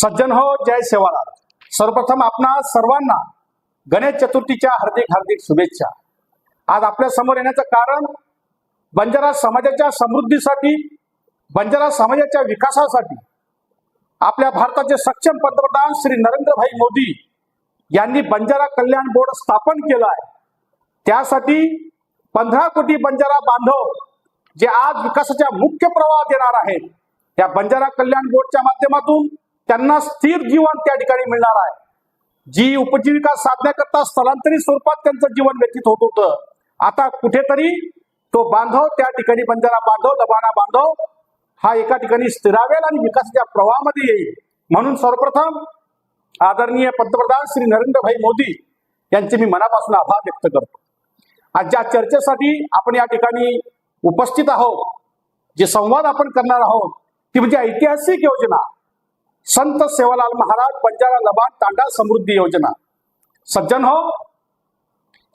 सज्जन हो जय सेवालाल. सर्वप्रथम आपणा सर्वांना गणेश चतुर्थीच्या हार्दिक हार्दिक शुभेच्छा. आज आपल्यासमोर येण्याचं कारण बंजारा समाजाच्या समृद्धीसाठी बंजारा समाजाच्या विकासासाठी आपल्या भारताचे सक्षम पंतप्रधान श्री नरेंद्रभाई मोदी यांनी बंजारा कल्याण बोर्ड स्थापन केलं आहे. त्यासाठी पंधरा कोटी बंजारा बांधव जे आज विकासाच्या मुख्य प्रवाहात येणार आहेत त्या बंजारा कल्याण बोर्डच्या माध्यमातून त्यांना स्थिर जीवन त्या ठिकाणी मिळणार आहे. जी उपजीविका साधण्याकरता स्थलांतरित स्वरूपात त्यांचं जीवन व्यतीत होत होतं. आता कुठेतरी तो बांधव त्या ठिकाणी बंजारा बांधव लबाना बांधव हा एका ठिकाणी स्थिरावेल आणि विकासाच्या प्रवाहामध्ये येईल. म्हणून सर्वप्रथम आदरणीय पंतप्रधान श्री नरेंद्रभाई मोदी यांचे मी मनापासून आभार व्यक्त करतो. आज ज्या चर्चेसाठी आपण या ठिकाणी उपस्थित आहोत जे संवाद आपण करणार आहोत ती म्हणजे ऐतिहासिक योजना. संत सेवालाल महाराज बंजारा लबान तांडा समृद्धी योजना. सज्जन हो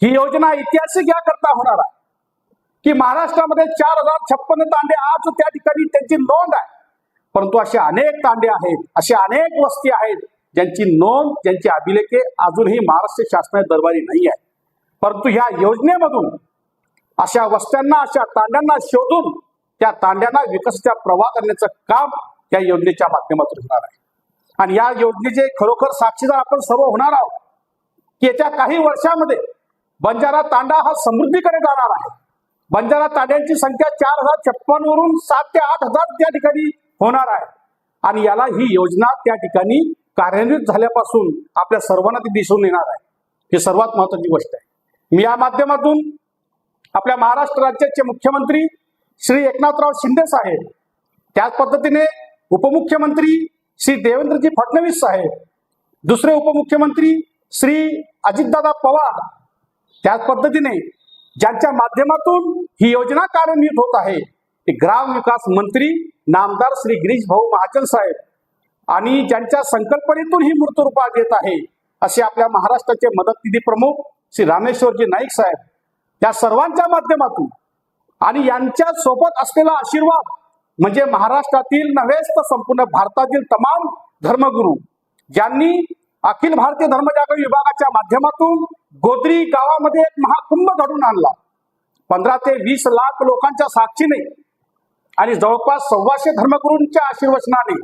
ही योजना ऐतिहासिक याकरता होणार आहे. की महाराष्ट्रामध्ये चार हजार छप्पन्न तांडे आज त्या ठिकाणी त्यांची नोंद आहे. परंतु असे अनेक तांडे आहेत असे अनेक वस्ती आहेत ज्यांची नोंद ज्यांची अभिलेखे अजूनही महाराष्ट्र शासनाच्या दरबारी नाही आहे परंतु ह्या योजनेमधून अशा वस्त्यांना अशा तांड्यांना शोधून त्या तांड्यांना विकसित प्रवाह करण्याचं काम या योजनेच्या माध्यमातून होणार आहे. आणि या योजनेचे खरोखर साक्षीदार आपण सर्व होणार आहोत. की येत्या काही वर्षामध्ये बंजारा तांडा हा समृद्धीकडे जाणार आहे. बंजारा तांड्यांची संख्या चार हजार छप्पन वरून सात ते आठ हजार त्या ठिकाणी होणार आहे. आणि याला ही योजना त्या ठिकाणी कार्यान्वित झाल्यापासून आपल्या सर्वांना ती दिसून येणार आहे. ही सर्वात महत्वाची गोष्ट आहे. मी या माध्यमातून आपल्या महाराष्ट्र राज्याचे मुख्यमंत्री श्री एकनाथराव शिंदे साहेब त्याच पद्धतीने उपमुख्यमंत्री श्री देवेंद्रजी फडणवीस साहेब दुसरे उपमुख्यमंत्री श्री अजितदादा पवार त्याच पद्धतीने ज्यांच्या माध्यमातून ही योजना कार्यान्वित होत आहे ते ग्राम विकास मंत्री नामदार श्री गिरीश भाऊ महाजन साहेब आणि ज्यांच्या संकल्पनेतून ही मूर्तरूपात येत आहे असे आपल्या महाराष्ट्राचे मदत निधी प्रमुख श्री रामेश्वरजी नाईक साहेब या सर्वांच्या माध्यमातून आणि यांच्या सोबत असलेला आशीर्वाद म्हणजे महाराष्ट्रातील नव्हेच तर संपूर्ण भारतातील तमाम धर्मगुरू ज्यांनी अखिल भारतीय धर्मजागरण विभागाच्या माध्यमातून गोद्री गावामध्ये एक महाकुंभ घडून आणला. पंधरा ते वीस लाख लोकांच्या साक्षीने आणि जवळपास सव्वाशे धर्मगुरूंच्या आशीर्वचनाने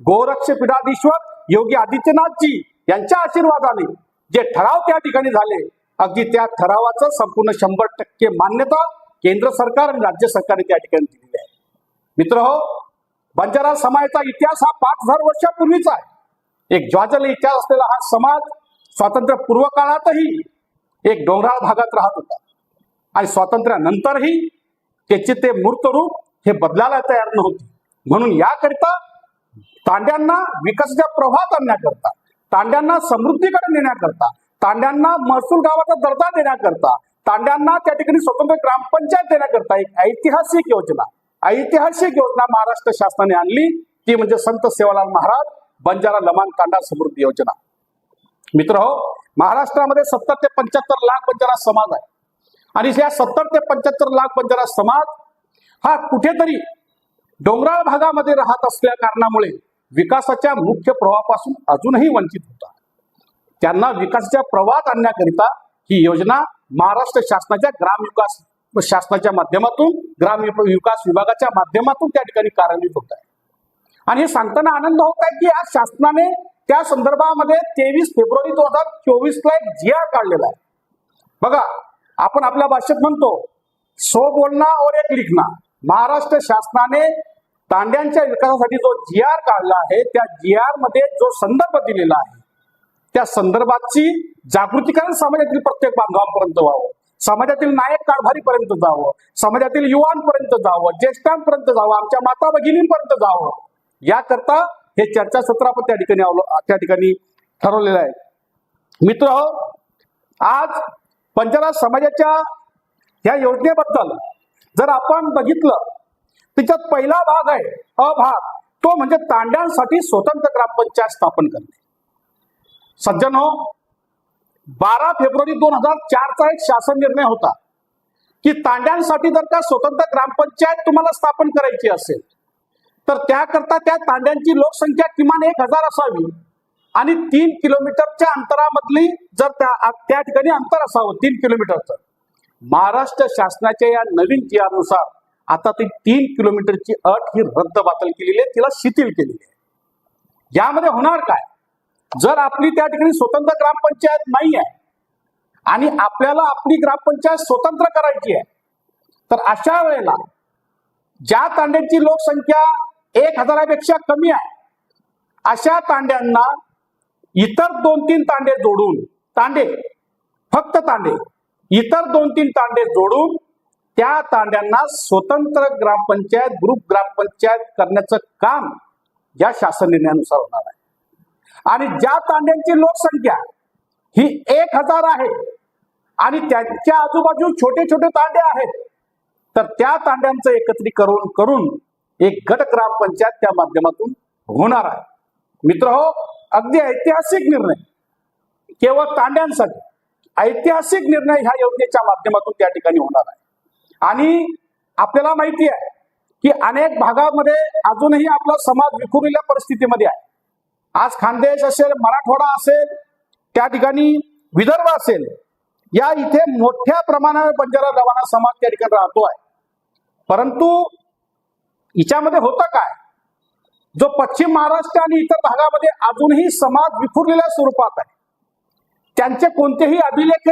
गोरक्ष पीठाधीश्वर योगी आदित्यनाथजी यांच्या आशीर्वादाने जे ठराव त्या ठिकाणी झाले अगदी त्या ठरावाचं संपूर्ण शंभर टक्के मान्यता केंद्र सरकार आणि राज्य सरकारने त्या ठिकाणी दिलेली आहे. मित्र हो बंजारा समाजाचा इतिहास हा पाच हजार वर्षापूर्वीचा आहे. एक ज्वाजल इतिहास असलेला हा समाज स्वातंत्र्य पूर्व काळातही एक डोंगराळ भागात राहत होता. आणि स्वातंत्र्यानंतरही त्याचे ते मूर्त रूप हे बदलायला तयार नव्हते. म्हणून याकरिता तांड्यांना विकासाच्या प्रवाहात आणण्याकरता तांड्यांना समृद्धीकडे नेण्याकरता तांड्यांना महसूल गावाचा दर्जा देण्याकरता तांड्यांना त्या ठिकाणी स्वतंत्र ग्रामपंचायत देण्याकरता एक ऐतिहासिक योजना ऐतिहासिक योजना महाराष्ट्र शासनाने आणली. ती म्हणजे संत सेवालाल महाराज बंजारा लमान तांडा समृद्धी योजना. मित्र हो महाराष्ट्रामध्ये सत्तर ते पंच्याहत्तर लाख बंजारा समाज आहे. आणि या सत्तर ते पंच्याहत्तर लाख बंजारा समाज हा कुठेतरी डोंगराळ भागामध्ये राहत असल्या कारणामुळे विकासाच्या मुख्य प्रवाहापासून अजूनही वंचित होता. त्यांना विकासाच्या प्रवाहात आणण्याकरिता ही योजना महाराष्ट्र शासनाच्या ग्रामविकास शासनाच्या माध्यमातून ग्राम विकास विभागाच्या माध्यमातून त्या ठिकाणी कार्यान्वित होत आहे. आणि हे सांगताना आनंद होत आहे की आज शासनाने त्या संदर्भामध्ये तेवीस फेब्रुवारी दोन हजार चोवीस ला एक जी आर काढलेला आहे. बघा आपण आपल्या भाषेत म्हणतो सो बोलना और एक लिखना. महाराष्ट्र शासनाने तांड्यांच्या विकासासाठी जो जी आर काढला आहे त्या जी आरमध्ये जो संदर्भ दिलेला आहे त्या संदर्भाची जागृतीकरण समाजातील प्रत्येक बांधवांपर्यंत व्हावं समाजातील नायक कारभारीपर्यंत जावं समाजातील युवांपर्यंत जावं ज्येष्ठांपर्यंत जावं आमच्या माता भगिनींपर्यंत जावं. याकरता हे चर्चासत्र आपण त्या ठिकाणी त्या ठिकाणी ठरवलेलं आहे. मित्र हो, आज पंचराज समाजाच्या या योजनेबद्दल जर आपण बघितलं तिच्यात पहिला भाग आहे अभाग. तो म्हणजे तांड्यांसाठी स्वतंत्र ग्रामपंचायत स्थापन करणे. सज्जन हो बारा फेब्रुवारी दोन हजार चारचा एक शासन निर्णय होता. की तांड्यांसाठी जर का स्वतंत्र ग्रामपंचायत तुम्हाला स्थापन करायची असेल तर त्याकरता त्या तांड्यांची लोकसंख्या किमान एक हजार असावी आणि तीन किलोमीटरच्या अंतरामधली जर त्या त्या ठिकाणी अंतर असावं तीन किलोमीटरचं. महाराष्ट्र शासनाच्या या नवीन जी नुसार आता ती तीन किलोमीटरची अट ही रद्द बातल केलेली आहे तिला शिथिल केलेली आहे. यामध्ये होणार काय? जर आपली त्या ठिकाणी स्वतंत्र ग्रामपंचायत नाही आहे आणि आपल्याला आपली ग्रामपंचायत स्वतंत्र करायची आहे तर अशा वेळेला ज्या तांड्यांची लोकसंख्या एक हजारापेक्षा कमी आहे अशा तांड्यांना इतर दोन तीन तांडे जोडून तांडे फक्त तांडे इतर दोन तीन तांडे जोडून त्या तांड्यांना स्वतंत्र ग्रामपंचायत ग्रुप ग्रामपंचायत करण्याचं काम या शासन निर्णयानुसार होणार आहे. आणि ज्या तांड्यांची लोकसंख्या ही एक हजार आहे आणि त्यांच्या आजूबाजू छोटे छोटे तांडे आहेत तर त्या तांड्यांचं एकत्रीकरण करून एक गट ग्रामपंचायत त्या माध्यमातून होणार आहे. मित्र हो अगदी ऐतिहासिक निर्णय. केवळ तांड्यांसाठी ऐतिहासिक निर्णय ह्या योजनेच्या माध्यमातून त्या ठिकाणी होणार आहे. आणि आपल्याला माहिती आहे की अनेक भागामध्ये अजूनही आपला समाज विखुरलेल्या परिस्थितीमध्ये आहे. आज खानदेश असेल मराठवाडा असेल त्या ठिकाणी विदर्भ असेल या इथे मोठ्या प्रमाणावर बंजारा रवाना समाज त्या ठिकाणी राहतो आहे परंतु हिच्यामध्ये होतं काय? जो पश्चिम महाराष्ट्र आणि इतर भागामध्ये अजूनही समाज विखुरलेल्या स्वरूपात आहे. त्यांचे कोणतेही अभिलेख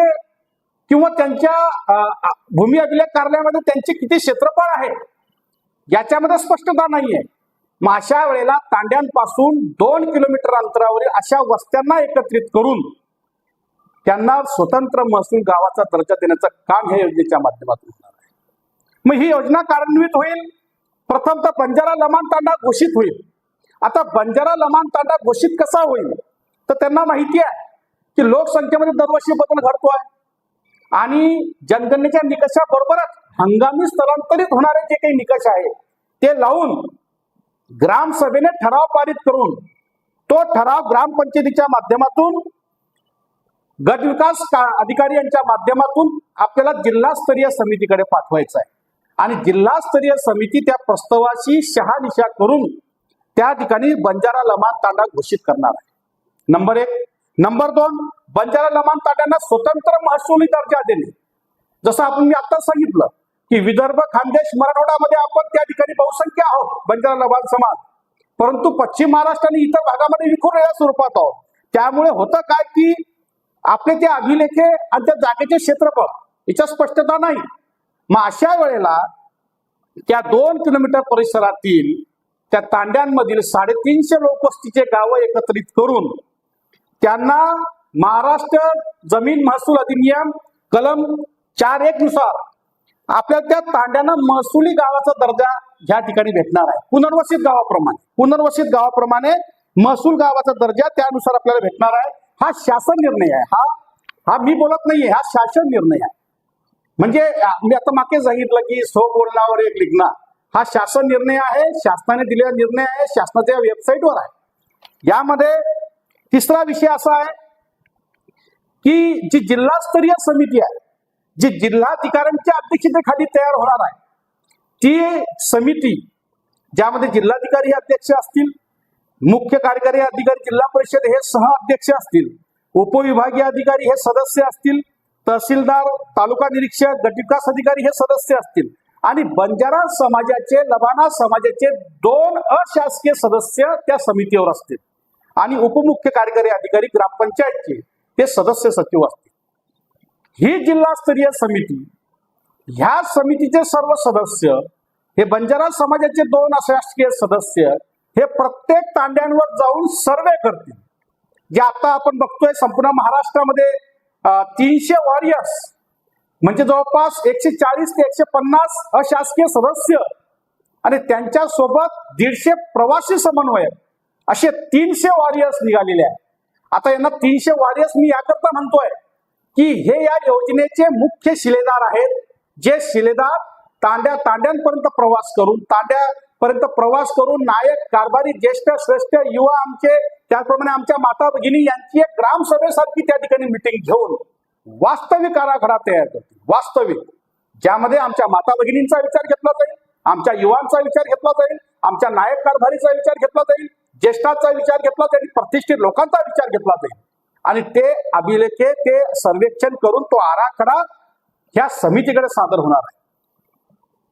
किंवा त्यांच्या भूमी अभिलेख कार्यालयामध्ये त्यांचे किती क्षेत्रफळ आहे याच्यामध्ये स्पष्टता नाहीये. मग अशा वेळेला तांड्यांपासून दोन किलोमीटर अंतरावरील अशा वस्त्यांना एकत्रित करून त्यांना स्वतंत्र महसूल गावाचा दर्जा देण्याचं काम ह्या योजनेच्या माध्यमातून होणार आहे. मग ही योजना कार्यान्वित होईल. प्रथम तर बंजारा लमान तांडा घोषित होईल. आता बंजारा लमान तांडा घोषित कसा होईल? तर त्यांना माहिती आहे की लोकसंख्येमध्ये दरवर्षी बदल घडतो आहे आणि जनगणनेच्या निकषाबरोबरच हंगामी स्थलांतरित होणारे जे काही निकष आहेत ते लावून ग्रामसभेने ठराव पारित करून तो ठराव ग्रामपंचायतीच्या माध्यमातून गटविकास अधिकारी यांच्या माध्यमातून आपल्याला जिल्हास्तरीय समितीकडे पाठवायचा आहे. आणि जिल्हास्तरीय समिती त्या प्रस्तावाशी शहानिशा करून त्या ठिकाणी बंजारा लमान तांडा घोषित करणार आहे. नंबर एक. नंबर दोन. बंजारा लमान तांड्यांना स्वतंत्र महसुली दर्जा देणे. जसं आपण मी आता सांगितलं की विदर्भ खानदेश मराठवाड्यामध्ये आपण त्या ठिकाणी बहुसंख्य आहोत बंजारा लमान समाज. परंतु पश्चिम महाराष्ट्र आणि इतर भागामध्ये विखुरलेल्या स्वरूपात आहोत. त्यामुळे होतं काय की आपले ते अभिलेखे आणि त्या जागेचे क्षेत्रफळ याच्या स्पष्टता नाही. मग अशा वेळेला त्या दोन किलोमीटर परिसरातील त्या तांड्यांमधील साडेतीनशे लोकवस्तीचे गावं एकत्रित करून त्यांना महाराष्ट्र जमीन महसूल अधिनियम कलम चार एक नुसार आपल्या त्या तांड्यांना महसुली गावाचा दर्जा ह्या ठिकाणी भेटणार आहे. पुनर्वसित गावाप्रमाणे पुनर्वसित गावाप्रमाणे महसूल गावाचा दर्जा त्यानुसार आपल्याला भेटणार आहे. हा शासन निर्णय आहे. हा हा मी बोलत नाहीये हा शासन निर्णय आहे. म्हणजे मी आता मागे सांगितलं की सो बोलण्यावर एक लिखणं. हा शासन निर्णय आहे शासनाने दिलेला निर्णय आहे शासनाच्या वेबसाईटवर आहे. यामध्ये तिसरा विषय असा आहे की जी जिल्हास्तरीय समिती आहे जी जिल्हाधिकाऱ्यांच्या अध्यक्षतेखाली तयार होणार आहे ती समिती ज्यामध्ये जिल्हाधिकारी हे अध्यक्ष असतील मुख्य कार्यकारी अधिकारी जिल्हा परिषद हे सह अध्यक्ष असतील उपविभागीय अधिकारी हे सदस्य असतील तहसीलदार तालुका निरीक्षक गटविकास अधिकारी हे सदस्य असतील. आणि बंजारा समाजाचे लबाना समाजाचे दोन अशासकीय सदस्य त्या समितीवर असतील. आणि उपमुख्य कार्यकारी अधिकारी ग्रामपंचायतचे ते सदस्य सचिव असतील. ही जिल्हास्तरीय समिती ह्या समितीचे सर्व सदस्य हे बंजारा समाजाचे दोन अशासकीय सदस्य हे प्रत्येक तांड्यांवर जाऊन सर्वे करतील. जे आता आपण बघतोय संपूर्ण महाराष्ट्रामध्ये तीनशे वॉरियर्स म्हणजे जवळपास एकशे चाळीस ते एकशे पन्नास अशासकीय सदस्य आणि त्यांच्यासोबत दीडशे प्रवासी समन्वयक असे तीनशे वॉरियर्स निघालेले आहेत. आता यांना तीनशे वॉरियर्स मी याकरता म्हणतोय. की हे या योजनेचे मुख्य शिलेदार आहेत जे शिलेदार तांड्या तांड्यांपर्यंत प्रवास करून तांड्यापर्यंत प्रवास करून नायक कारभारी ज्येष्ठ श्रेष्ठ युवा आमचे त्याचप्रमाणे आमच्या माता भगिनी यांची एक ग्रामसभेसारखी त्या ठिकाणी मिटिंग घेऊन वास्तविक आराखडा तयार करतील. वास्तविक. ज्यामध्ये आमच्या माता भगिनींचा विचार घेतला जाईल आमच्या युवांचा विचार घेतला जाईल आमच्या नायक कारभारीचा विचार घेतला जाईल ज्येष्ठांचा विचार घेतला जाईल प्रतिष्ठित लोकांचा विचार घेतला जाईल. आणि ते अभिलेखे ते सर्वेक्षण करून तो आराखडा ह्या समितीकडे सादर होणार आहे.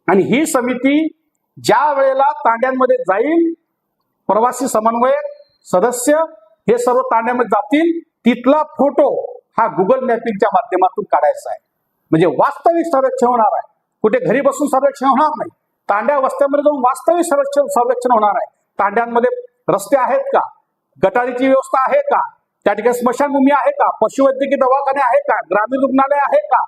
आणि ही समिती ज्या वेळेला तांड्यांमध्ये जाईल प्रवासी समन्वयक सदस्य हे सर्व तांड्यामध्ये जातील तिथला फोटो हा गुगल मॅपिंगच्या माध्यमातून काढायचा आहे. म्हणजे वास्तविक सर्वेक्षण होणार आहे. कुठे घरी बसून सर्वेक्षण होणार नाही. तांड्या वस्त्यामध्ये जाऊन वास्तविक सर्वेक्षण सर्वेक्षण होणार आहे तांड्यांमध्ये रस्ते आहेत का? गटारीची व्यवस्था आहे का? त्या ठिकाणी स्मशानभूमी आहे का? पशुवैद्यकीय दवाखाने आहे का? ग्रामीण रुग्णालय आहे का?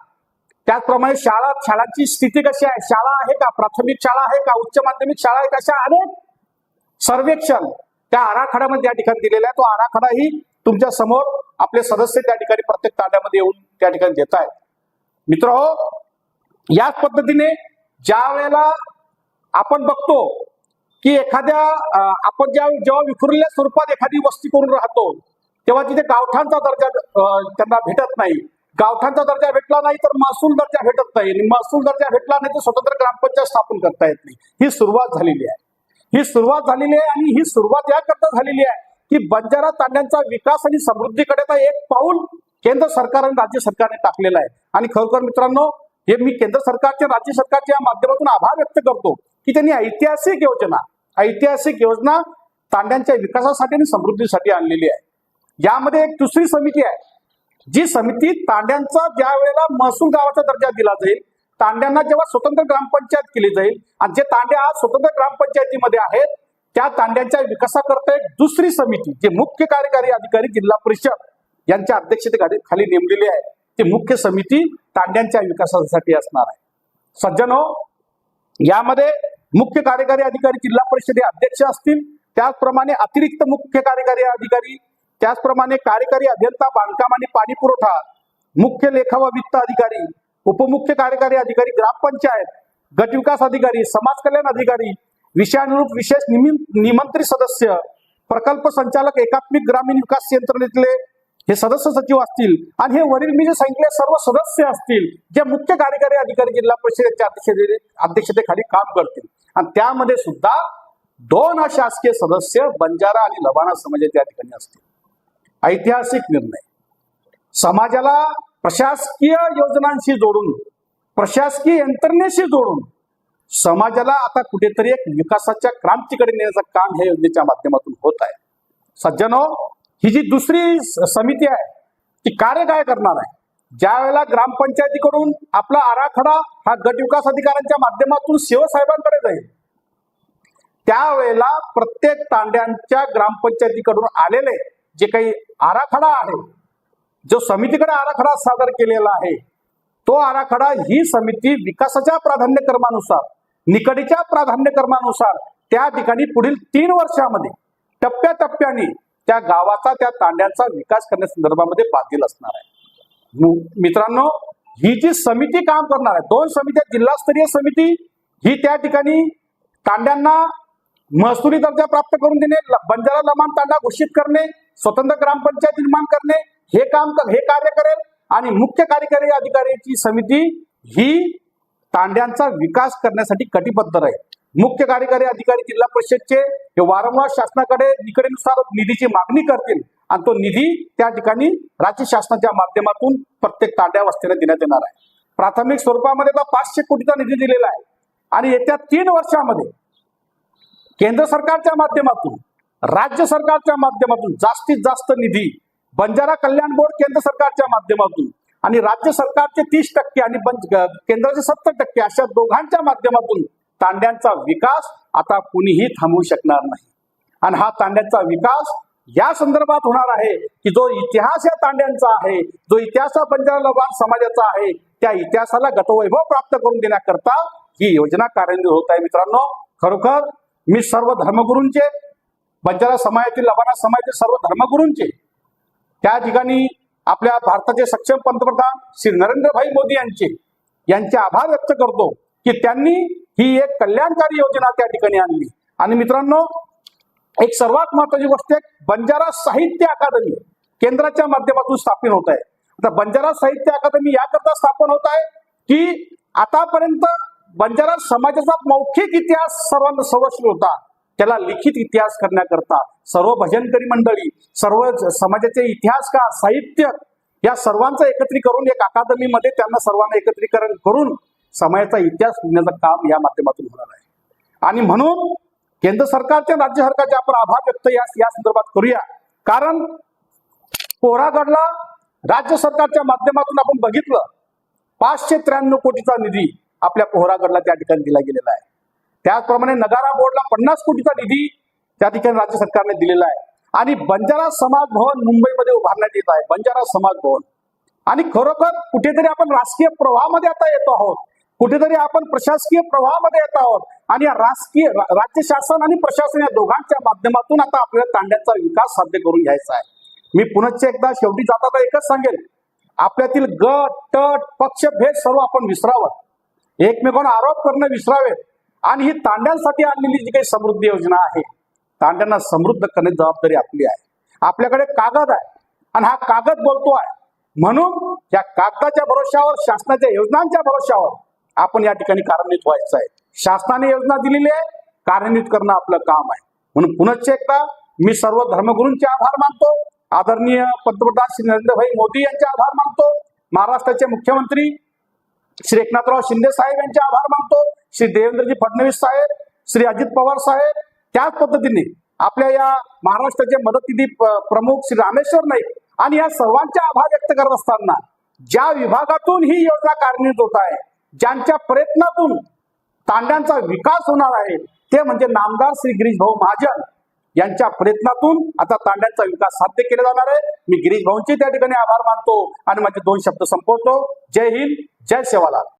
त्याचप्रमाणे शाळा शाळांची स्थिती कशी आहे? शाळा आहे का? प्राथमिक शाळा आहे का? उच्च माध्यमिक शाळा आहे का? अशा अनेक सर्वेक्षण त्या आराखड्यामध्ये त्या ठिकाणी दिलेला आहे तो आराखडाही तुमच्यासमोर आपले सदस्य त्या ठिकाणी प्रत्येक तांड्यामध्ये येऊन त्या ठिकाणी देत आहेत. मित्र हो, याच पद्धतीने ज्या वेळेला आपण बघतो की एखाद्या आपण ज्या जेव्हा विखुरलेल्या स्वरूपात एखादी वस्ती करून राहतो तेव्हा तिथे गावठांचा दर्जा त्यांना भेटत नाही. गावठांचा दर्जा भेटला नाही तर महसूल दर्जा भेटत नाही. आणि महसूल दर्जा भेटला नाही तर स्वतंत्र ग्रामपंचायत स्थापन करता येत नाही. ही सुरुवात झालेली आहे. ही सुरुवात झालेली आहे आणि ही सुरुवात याकरता झालेली आहे की बंजारा तांड्यांचा विकास आणि समृद्धीकडे तर एक पाऊल केंद्र सरकार आणि राज्य सरकारने टाकलेलं आहे. आणि खरोखर मित्रांनो हे मी केंद्र सरकारच्या राज्य सरकारच्या माध्यमातून आभार व्यक्त करतो की त्यांनी ऐतिहासिक योजना ऐतिहासिक योजना तांड्यांच्या विकासासाठी आणि समृद्धीसाठी आणलेली आहे. यामध्ये एक दुसरी समिती आहे. जी समिती तांड्यांचा ज्या वेळेला महसूल गावाचा दर्जा दिला जाईल तांड्यांना जेव्हा स्वतंत्र ग्रामपंचायत केली जाईल आणि जे तांडे आज स्वतंत्र ग्रामपंचायतीमध्ये आहेत त्या तांड्यांच्या विकासाकरता एक दुसरी समिती जे मुख्य कार्यकारी अधिकारी जिल्हा परिषद यांच्या अध्यक्षतेखाली खाली नेमलेली आहे ती मुख्य समिती तांड्यांच्या विकासासाठी असणार आहे. सज्जनो यामध्ये मुख्य कार्यकारी अधिकारी जिल्हा परिषदे अध्यक्ष असतील त्याचप्रमाणे अतिरिक्त मुख्य कार्यकारी अधिकारी त्याचप्रमाणे कार्यकारी अभियंता बांधकाम आणि पाणी पुरवठा मुख्य लेखा व वित्त अधिकारी उपमुख्य कार्यकारी अधिकारी ग्रामपंचायत गट विकास अधिकारी समाज कल्याण अधिकारी विषयानुरूप विशेष निमंत्रित सदस्य प्रकल्प संचालक एकात्मिक ग्रामीण विकास यंत्रणेतले हे सदस्य सचिव असतील आणि हे वरील मी जे सांगितले सर्व सदस्य असतील जे मुख्य कार्यकारी अधिकारी जिल्हा परिषदेच्या अध्यक्षते अध्यक्षतेखाली काम करतील. आणि त्यामध्ये सुद्धा दोन अशासकीय सदस्य बंजारा आणि लबाणा समाजाच्या ठिकाणी असतील. ऐतिहासिक निर्णय. समाजाला प्रशासकीय योजनांशी जोडून प्रशासकीय यंत्रणेशी जोडून समाजाला आता कुठेतरी एक विकासाच्या क्रांतीकडे नेण्याचं काम ह्या योजनेच्या माध्यमातून होत आहे. सज्जनो ही जी दुसरी स- समिती आहे ती कार्य काय करणार आहे? ज्या वेळेला ग्रामपंचायतीकडून आपला आराखडा हा गट विकास अधिकाऱ्यांच्या माध्यमातून शिवसाहेबांकडे जाईल त्यावेळेला प्रत्येक तांड्यांच्या ग्रामपंचायतीकडून आलेले जे काही आराखडा आहे जो समितीकडे आराखडा सादर केलेला आहे तो आराखडा ही समिती विकासाच्या प्राधान्यक्रमानुसार निकडीच्या प्राधान्यक्रमानुसार त्या ठिकाणी पुढील तीन वर्षामध्ये टप्प्याटप्प्याने त्या गावाचा त्या तांड्याचा विकास करण्यासंदर्भामध्ये बांधील असणार आहे. मित्रांनो ही जी समिती काम करणार आहे दोन समित्या जिल्हास्तरीय समिती ही त्या ठिकाणी तांड्यांना महसुली दर्जा प्राप्त करून देणे बंजारा लमान तांडा घोषित करणे स्वतंत्र ग्रामपंचायत निर्माण करणे हे काम कर- हे कार्य करेल आणि मुख्य कार्यकारी अधिकाऱ्याची समिती ही तांड्यांचा विकास करण्यासाठी कटिबद्ध राहील. मुख्य कार्यकारी अधिकारी जिल्हा परिषदचे हे वारंवार शासनाकडे निकडेनुसार निधीची मागणी करतील आणि तो निधी त्या ठिकाणी राज्य शासनाच्या माध्यमातून प्रत्येक तांड्या वस्तीने देण्यात येणार आहे. प्राथमिक स्वरूपामध्ये तर पाचशे कोटीचा निधी दिलेला आहे. आणि येत्या तीन वर्षामध्ये केंद्र सरकारच्या माध्यमातून राज्य सरकारच्या माध्यमातून जास्तीत जास्त निधी बंजारा कल्याण बोर्ड केंद्र सरकारच्या माध्यमातून आणि राज्य सरकारचे तीस टक्के आणि केंद्राचे सत्तर टक्के अशा दोघांच्या माध्यमातून तांड्यांचा विकास आता कुणीही थांबवू शकणार नाही. आणि हा तांड्यांचा विकास या संदर्भात होणार आहे की जो इतिहास या तांड्यांचा आहे जो इतिहास हा बंजारा लबान समाजाचा आहे त्या इतिहासाला गतवैभव प्राप्त करून देण्याकरता ही योजना कार्यान्वित होत आहे मित्रांनो. खरोखर मी सर्व धर्मगुरूंचे बंजारा समाजातील लबाना समाजातील सर्व धर्मगुरूंचे. त्या ठिकाणी आपल्या भारताचे सक्षम पंतप्रधान श्री नरेंद्रभाई मोदी यांचे यांचे आभार व्यक्त करतो की त्यांनी ही एक कल्याणकारी योजना त्या ठिकाणी आणली. आणि मित्रांनो एक सर्वात महत्वाची गोष्ट आहे बंजारा साहित्य अकादमी केंद्राच्या माध्यमातून स्थापन होत आहे. आता बंजारा साहित्य अकादमी याकरता स्थापन होत आहे की आतापर्यंत बंजारा समाजाचा मौखिक इतिहास सर्वांना सर्वस्वी होता. त्याला लिखित इतिहास करण्याकरता सर्व भजनकरी मंडळी सर्व समाजाचे इतिहासकार साहित्य या सर्वांचं एकत्रित करून एक अकादमीमध्ये त्यांना सर्वांना एकत्रीकरण करून समाजाचा इतिहास लिहिण्याचं काम या माध्यमातून होणार आहे. आणि म्हणून केंद्र सरकारच्या राज्य सरकारचे आपण आभार व्यक्त या या संदर्भात करूया. कारण पोहरागडला राज्य सरकारच्या माध्यमातून आपण बघितलं पाचशे त्र्याण्णव कोटीचा निधी आपल्या पोहरागडला त्या ठिकाणी दिला गेलेला आहे. त्याचप्रमाणे नगारा बोर्डला पन्नास कोटीचा निधी त्या ठिकाणी राज्य सरकारने दिलेला आहे. आणि बंजारा समाज भवन मुंबईमध्ये उभारण्यात येत आहे. बंजारा समाज भवन. आणि खरोखर कुठेतरी आपण राजकीय प्रवाहामध्ये आता येतो आहोत. कुठेतरी आपण प्रशासकीय प्रवाहामध्ये येत आहोत. आणि या राजकीय राज्य शासन आणि प्रशासन या दोघांच्या माध्यमातून आता आपल्याला तांड्याचा विकास साध्य करून घ्यायचा आहे. मी पुनश्च एकदा शेवटी जाता एकच सांगेल. आपल्यातील गट तट पक्षभेद सर्व आपण विसरावं. एकमेकांना आरोप करणं विसरावेत आणि ही तांड्यांसाठी आणलेली जी काही समृद्धी योजना आहे तांड्यांना समृद्ध करण्याची जबाबदारी आपली आहे. आपल्याकडे कागद आहे आणि हा कागद बोलतो आहे. म्हणून या कागदाच्या भरोश्यावर शासनाच्या योजनांच्या भरोशावर आपण या ठिकाणी कार्यान्वित व्हायचं आहे. शासनाने योजना दिलेली आहे कार्यान्वित करणं आपलं काम आहे. म्हणून पुनश्च एकदा मी सर्व धर्मगुरूंचे आभार मानतो. आदरणीय पंतप्रधान श्री नरेंद्रभाई मोदी यांचे आभार मानतो. महाराष्ट्राचे मुख्यमंत्री श्री एकनाथराव शिंदे साहेब यांचे आभार मानतो. श्री देवेंद्रजी फडणवीस साहेब श्री अजित पवार साहेब त्याच पद्धतीने आपल्या या महाराष्ट्राचे मदतनिधी प्रमुख श्री रामेश्वर नाईक आणि या सर्वांचे आभार व्यक्त करत असताना ज्या विभागातून ही योजना कार्यान्वित होत आहे ज्यांच्या प्रयत्नातून तांड्यांचा विकास होणार आहे ते म्हणजे नामदार श्री गिरीश भाऊ महाजन यांच्या प्रयत्नातून आता तांड्यांचा विकास साध्य केला जाणार आहे. मी गिरीश भाऊंचे त्या ठिकाणी आभार मानतो आणि माझे दोन शब्द संपवतो. जय हिंद जय सेवालाल.